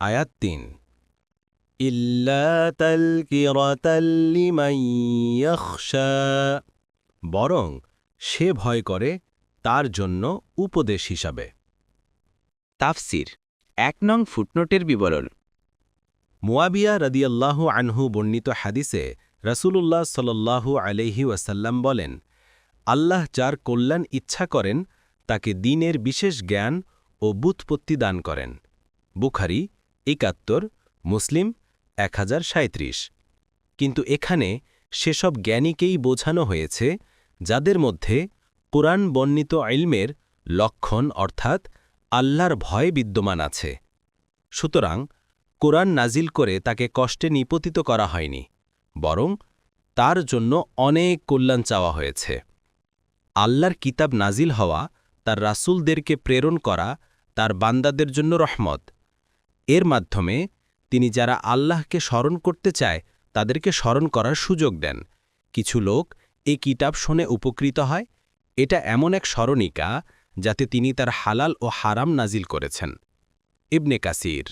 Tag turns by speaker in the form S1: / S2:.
S1: আয়াত তিন। বরং সে ভয় করে তার জন্য উপদেশ হিসাবে।
S2: তাফসির এক নং ফুটনোটের বিবরণ।
S1: মুয়াবিয়া রদিয়াল্লাহু আনহু বর্ণিত হাদিসে রসুলুল্লাহ সাল্লাল্লাহু আলহি ওয়াসাল্লাম বলেন আল্লাহ যার কল্যাণ ইচ্ছা করেন তাকে দিনের বিশেষ জ্ঞান ও বুৎপত্তি দান করেন। বুখারি একাত্তর, মুসলিম এক কিন্তু এখানে সেসব জ্ঞানীকেই বোঝানো হয়েছে, যাদের মধ্যে কোরআন বর্ণিত আইলমের লক্ষণ অর্থাৎ আল্লাহর ভয় বিদ্যমান আছে। সুতরাং কোরআন নাজিল করে তাকে কষ্টে নিপতিত করা হয়নি, বরং তার জন্য অনেক কল্যাণ চাওয়া হয়েছে। আল্লাহর কিতাব নাজিল হওয়া তার রাসূলদেরকে প্রেরণ করা তার বান্দাদের জন্য রহমত। এর মাধ্যমে তিনি যারা আল্লাহকে স্মরণ করতে চায়, তাদেরকে স্মরণ করার সুযোগ দেন। কিছু লোক এই কিতাব শুনে উপকৃত হয়। এটা এমন এক স্মরণিকা যাতে তিনি তার হালাল ও হারাম নাজিল করেছেন। ইবনে কাসির